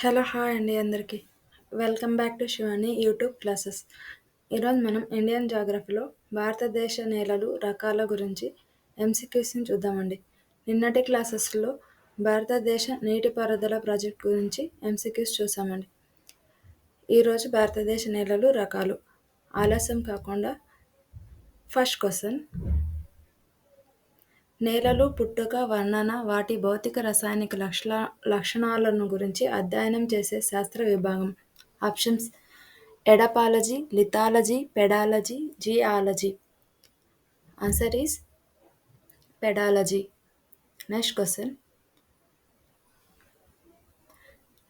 Hello hi అండి అందరికీ. Welcome back to Shivani YouTube classes. ఈరోజు మనం ఇండియన్ జాగ్రఫీలో భారతదేశ నేలలు రకాల గురించి ఎంసీక్యూస్ని చూద్దామండి. నిన్నటి క్లాసెస్లో భారతదేశ నీటిపారుదల ప్రాజెక్ట్ గురించి ఎంసీక్యూస్ చూసామండి. ఈరోజు భారతదేశ నేలలు రకాలు. ఆలస్యం కాకుండా ఫస్ట్ క్వశ్చన్. నేలలు పుట్టుక వర్ణన వాటి భౌతిక రసాయనిక లక్షణ లక్షణాలను గురించి అధ్యయనం చేసే శాస్త్ర విభాగం. Options. Edaphology lithology pedology geology. Answer is pedology. Next question.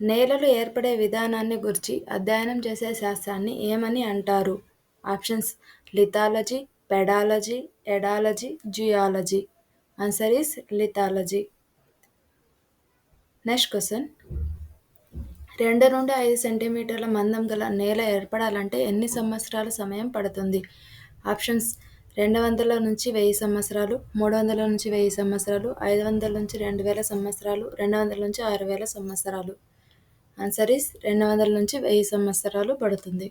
నేలలు ఏర్పడే విధానాన్ని గురించి అధ్యయనం చేసే శాస్త్రాన్ని ఏమని అంటారు? Options. Lithology pedology edaphology geology. Answer is lithology next question రెండు నుండి ఐదు సెంటీమీటర్ల మందం గల నేల ఏర్పడాలంటే ఎన్ని సంవత్సరాల సమయం పడుతుంది? ఆప్షన్స్ రెండు వందల నుంచి వెయ్యి సంవత్సరాలు మూడు వందల నుంచి వెయ్యి సంవత్సరాలు ఐదు వందల నుంచి రెండు వేల సంవత్సరాలు రెండు వందల నుంచి ఆరు వేల సంవత్సరాలు. ఆన్సర్ ఈస్ రెండు వందల నుంచి వెయ్యి సంవత్సరాలు పడుతుంది.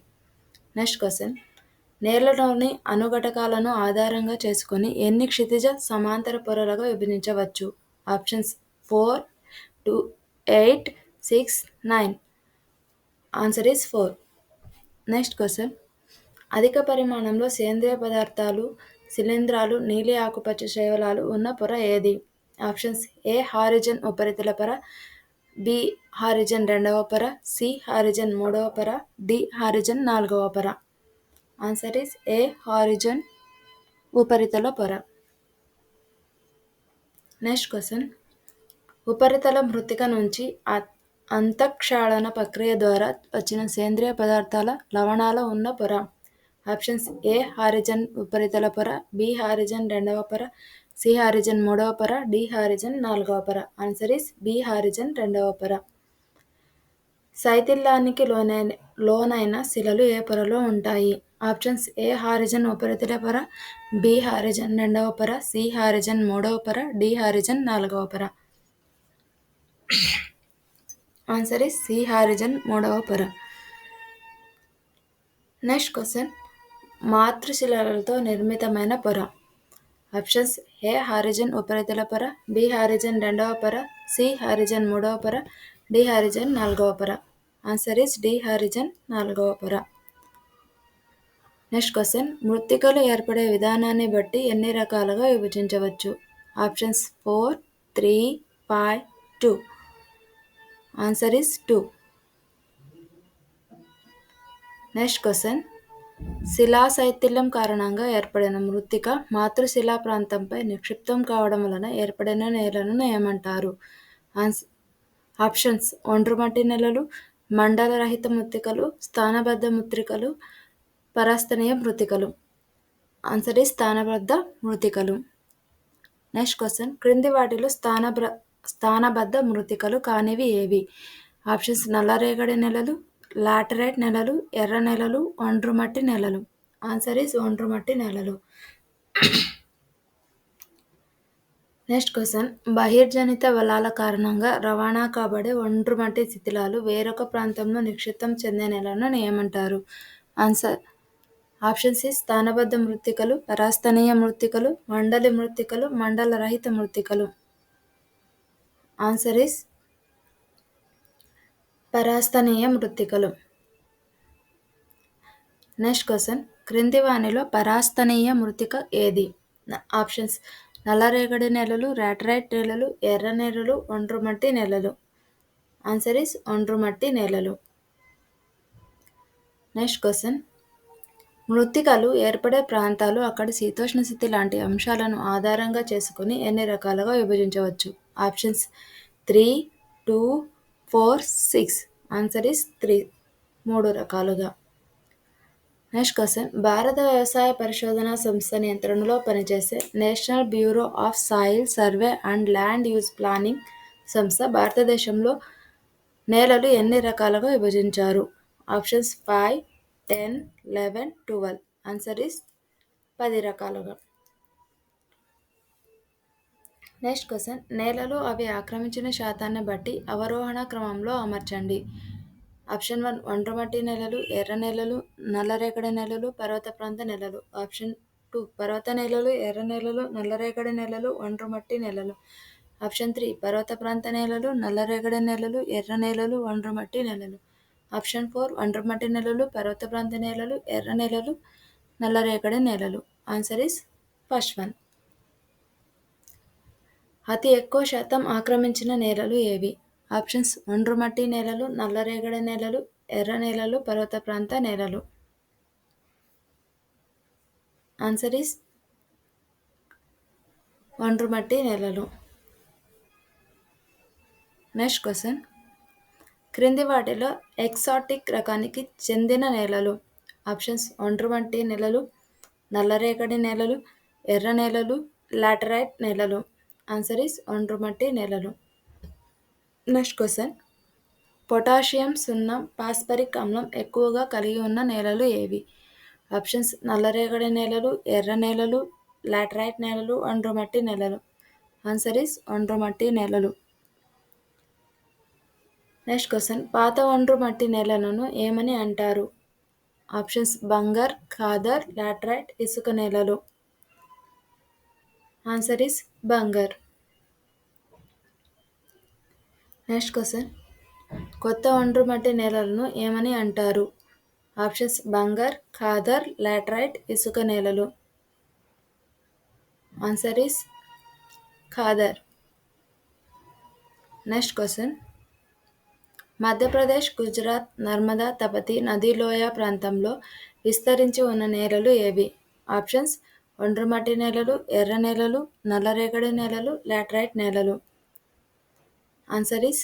నెక్స్ట్ క్వశ్చన్ నేలలోని అనుఘటకాలను ఆధారంగా చేసుకొని ఎన్ని క్షితిజ సమాంతర పొరలుగా విభజించవచ్చు? Options four two eight six nine. Answer is four. Next question. అధిక పరిమాణంలో సేంద్రియ పదార్థాలు శిలీంధ్రాలు నీలి ఆకుపచ్చ శైవలాలు ఉన్న పొర ఏది? ఆప్షన్స్ ఏ హారిజన్ ఉపరితల పొర బి హారిజన్ రెండవ పొర సి హారిజన్ మూడవ పొర డి హారిజన్ నాలుగవ పొర. ఆన్సర్ ఈస్ ఏ హారిజన్ ఉపరితల పొర. నెక్స్ట్ క్వశ్చన్ ఉపరితల మృతిక నుంచి అంతక్షాళన ప్రక్రియ ద్వారా వచ్చిన సేంద్రియ పదార్థాల లవణాల ఉన్న పొర. ఆప్షన్స్ ఏ హారిజన్ ఉపరితల పొర బి హారిజన్ రెండవ పొర సి హారిజన్ మూడవ పొర డి హారిజన్ నాలుగవ పొర. ఆన్సర్ ఇస్ బి హారిజన్ రెండవ పొర. శైథిల్యానికి లోనైన లోనైన శిలలు ఏ పొరలో ఉంటాయి? ఆప్షన్స్ ఏ హారిజన్ ఉపరితల పొర బి హారిజన్ రెండవ పొర సి హారిజన్ మూడవ పొర డి హారిజన్ నాలుగవ పొర. ఆన్సర్ ఇస్ సి హారిజన్ మూడవ పొర. నెక్స్ట్ క్వశ్చన్ మాతృశిలలతో నిర్మితమైన పొర. ఆప్షన్స్ ఏ హారిజన్ ఉపరితల పొర బి హారిజన్ రెండవ పొర సి హారిజన్ మూడవ పొర డి హారిజన్ నాలుగవ పొర. ఆన్సర్ ఇస్ డి హారిజన్ నాలుగవ పొర. నెక్స్ట్ క్వశ్చన్ మృత్తికలు ఏర్పడే విధానాన్ని బట్టి ఎన్ని రకాలుగా విభజించవచ్చు? Options four three five two. Answer is two. Next question శిలాశైథిల్యం కారణంగా ఏర్పడిన మృత్తిక మాతృశిలా ప్రాంతంపై నిక్షిప్తం కావడం వలన ఏర్పడిన నేలను ఏమంటారు ఆన్స్ ఆప్షన్స్ ఒండ్రుమట్టి నెలలు మండలరహిత మృత్తికలు స్థానబద్ధ మృత్తికలు పరాస్తనీయ మృతికలు. ఆన్సర్ ఈ స్థానబద్ధ మృతికలు. నెక్స్ట్ క్వశ్చన్ క్రింది వాటిలో స్థానబ్ర స్థానబద్ధ మృతికలు కానివి ఏవి? ఆప్షన్స్ నల్లరేగడి నెలలు లాటరైట్ నెలలు ఎర్ర నెలలు ఒండ్రుమట్టి నెలలు. ఆన్సర్ ఈస్ ఒండ్రుమట్టి నెలలు. నెక్స్ట్ క్వశ్చన్ బహిర్జనిత బలాల కారణంగా రవాణా కాబడే ఒండ్రుమట్టి శిథిలాలు వేరొక ప్రాంతంలో నిక్షిప్తం చెందే నెలను ఏమంటారు ఆన్సర్ ఆప్షన్ సి స్థానబద్ధ మృతికలు రాస్తనీయ మృతికలు మండలి మృతికలు మండల రహిత మృతికలు ఆన్సర్ ఇస్ పరాస్తనీయ మృతికలు నెక్స్ట్ క్వశ్చన్ క్రింది వాణిలో పరాస్తనీయ మృతిక ఏది? ఆప్షన్స్ నల్లరేగడి నెలలు రాటరైట్ నెలలు ఎర్ర నెలలు ఒండ్రుమట్టి నెలలు. ఆన్సర్ ఇస్ ఒండ్రుమట్టి నెలలు. నెక్స్ట్ క్వశ్చన్ మృతికలు ఏర్పడే ప్రాంతాలు అక్కడ శీతోష్ణ స్థితి లాంటి అంశాలను ఆధారంగా చేసుకుని ఎన్ని రకాలుగా విభజించవచ్చు? Options three two four six. Answer is three. మూడు రకాలుగా. Next question. భారత వ్యవసాయ పరిశోధన సంస్థ నియంత్రణలో పనిచేసే National Bureau of Soil Survey and Land Use Planning సంస్థ భారతదేశంలో నేలలు ఎన్ని రకాలుగా విభజించారు? Options five ten eleven twelve. Answer is పది రకాలుగా. Next question. నేలలు అవి ఆక్రమించిన శాతాన్ని బట్టి అవరోహణ క్రమంలో అమర్చండి. ఆప్షన్ వన్ ఒండ్రమట్టి నెలలు ఎర్ర నేలలు నల్లరేగడి నెలలు పర్వత ప్రాంత నెలలు. ఆప్షన్ టూ పర్వత నేలలు ఎర్ర నేలలు నల్లరేగడి నేలలు ఒండ్రమట్టి నెలలు. ఆప్షన్ త్రీ పర్వత ప్రాంత నేలలు నల్లరేగడి నేలలు ఎర్ర నేలలు ఒండ్రమట్టి నేలలు. ఆప్షన్ ఫోర్ ఒండ్రమట్టి నేలలు పర్వత ప్రాంత నేలలు ఎర్ర నేలలు నల్లరేగడి నేలలు. ఆన్సర్ ఇస్ ఫస్ట్ వన్ అతి ఎక్కువ శాతం ఆక్రమించిన నేలలు ఏవి? ఆప్షన్స్ ఒండ్రుమట్టి నేలలు నల్లరేగడి నేలలు ఎర్ర నేలలు పర్వత ప్రాంత నేలలు. ఆన్సర్ ఇస్ ఒండ్రుమట్టి నేలలు. నెక్స్ట్ క్వశ్చన్ క్రింది వాటిలో ఎక్సాటిక్ రకానికి చెందిన నేలలు. ఆప్షన్స్ ఒండ్రుమట్టి నేలలు నల్లరేగడి నేలలు ఎర్ర నేలలు లాటరైట్ నేలలు. ఆన్సర్ ఈస్ ఒండ్రుమట్టి నేలలు. Next question. పొటాషియం సున్నం పాస్పరిక్ అమ్లం ఎక్కువగా కలిగి ఉన్న నేలలు ఏవి? ఆప్షన్స్ నల్లరేగడి నేలలు ఎర్ర నేలలు లాటరైట్ నేలలు ఒండ్రుమట్టి నేలలు. ఆన్సర్ ఈస్ ఒండ్రుమట్టి నేలలు. నెక్స్ట్ క్వశ్చన్ పాత ఒండ్రు మట్టి నేలలను ఏమని అంటారు? ఆప్షన్స్ బంగర్ ఖాదర్ లాట్రైట్ ఇసుక నేలలు. Answer is bangar. Next question కొత్త ఒండ్రు మట్టి నేలలను ఏమని అంటారు? ఆప్షన్స్ బంగర్ ఖాదర్ లాట్రైట్ ఇసుక నేలలు. Answer is khadar. Next question Madhya Pradesh Gujarat Narmada Tapti నదీలోయ ప్రాంతంలో విస్తరించి ఉన్న నేలలు ఏవి? ఆప్షన్స్ ఒండ్రుమట్టి నేలలు ఎర్ర నేలలు నల్లరేగడి నేలలు లాటరైట్ నేలలు. ఆన్సర్ ఇస్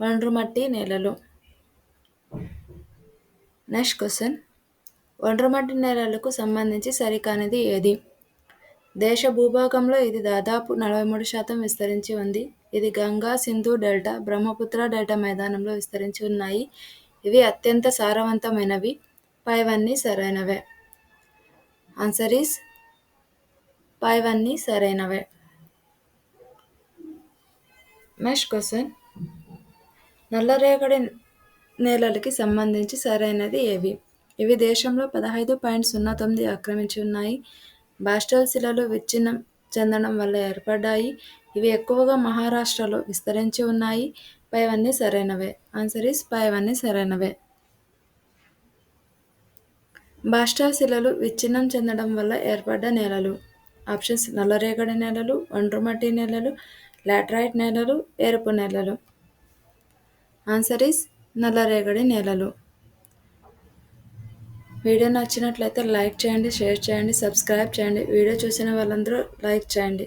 ఒండ్రుమట్టి నేలలు. Next question. ఒండ్రుమట్టి నేలలకు సంబంధించి సరికానిది ఏది? దేశ భూభాగంలో ఇది దాదాపు నలభై మూడు శాతం విస్తరించి ఉంది. ఇది గంగా సింధు డెల్టా బ్రహ్మపుత్ర డెల్టా మైదానంలో విస్తరించి ఉన్నాయి. ఇవి అత్యంత సారవంతమైనవి. పైవన్నీ సరైనవే. ఆన్సర్ ఈస్ పైవన్నీ సరైనవే. Next question. నల్లరేగడి నేలలకి సంబంధించి సరైనది ఏవి? ఇవి దేశంలో పదహైదు పాయింట్ సున్నా తొమ్మిది ఆక్రమించి ఉన్నాయి. బాస్టల్ శిలలు విచ్ఛిన్నం చెందడం వల్ల ఏర్పడ్డాయి. ఇవి ఎక్కువగా మహారాష్ట్రలో విస్తరించి ఉన్నాయి. పైవన్నీ సరైనవే. ఆన్సర్ ఈస్ పైవన్నీ సరైనవే. బాస్టల్ శిలలు విచ్ఛిన్నం చెందడం వల్ల ఏర్పడ్డ నేలలు. ఆప్షన్స్ నల్లరేగడి నేలలు ఒండ్రుమట్టి నేలలు లాటరైట్ నేలలు ఎరుపు నేలలు. ఆన్సర్ ఈస్ నల్లరేగడి నేలలు. వీడియో నచ్చినట్లయితే లైక్ చేయండి షేర్ చేయండి సబ్స్క్రైబ్ చేయండి. వీడియో చూసిన వాళ్ళందరూ లైక్ చేయండి.